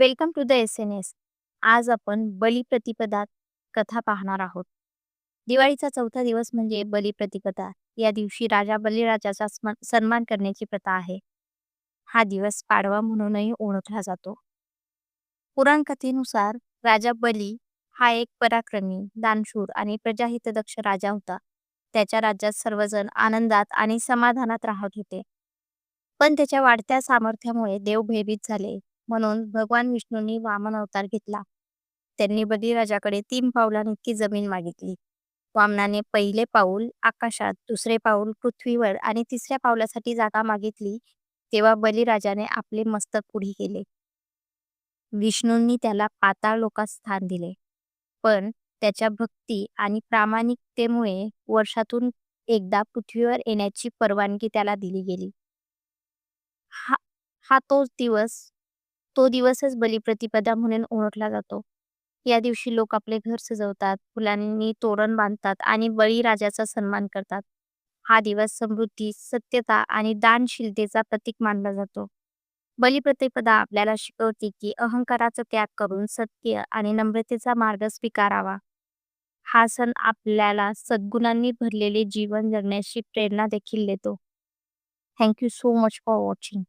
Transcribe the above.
Welcome to the S N S आज आपण बलिप्रतिपदात कथा पाहणार आहोत. दिवाळीचा चौथा दिवस म्हणजे बलिप्रतिपदा या दिवशी राजा बलिराजाचा सन्मान करण्याची प्रथा आहे. हा दिवस पाडवा म्हणूनही ओळखला जातो. पुराण कथेनुसार राजा बली हा एक पराक्रमी दानशूर आणि प्रजाहितदक्ष राजा होता. त्याच्या राज्यात सर्वजण आनंदात आणि समाधानात राहत होते. पण त्याच्या वाढत्या सामर्थ्यामुळे देव भयभीत झाले. म्हणून भगवान विष्णूंनी वामन अवतार घेतला. त्यांनी बलिराजाकडे तीन पावलांइतकी जमीन मागितली. वामनाने पहिले पाऊल आकाशात दुसरे पाऊल पृथ्वीवर आणि तिसऱ्या पावलासाठी जागा मागितली तेव्हा बलिराजाने आपले मस्तक पुढे केले. विष्णूंनी त्याला पाताळ लोकात स्थान दिले. पण त्याच्या भक्ती आणि प्रामाणिकतेमुळे वर्षातून एकदा पृथ्वीवर येण्याची परवानगी त्याला दिली गेली. हा हा तोच दिवस तो दिवसच बलिप्रतिपदा म्हणून ओळखला जातो. या दिवशी लोक आपले घर सजवतात फुलांनी तोरण बांधतात आणि बळीराजाचा सन्मान करतात. हा दिवस समृद्धी सत्यता आणि दानशीलतेचा प्रतीक मानला जातो. बलिप्रतिपदा आपल्याला शिकवते की अहंकाराचा त्याग करून सत्य आणि नम्रतेचा मार्ग स्वीकारावा. हा सण आपल्याला सद्गुणांनी भरलेले जीवन जगण्याची प्रेरणा देखील देतो. Thank you so much for watching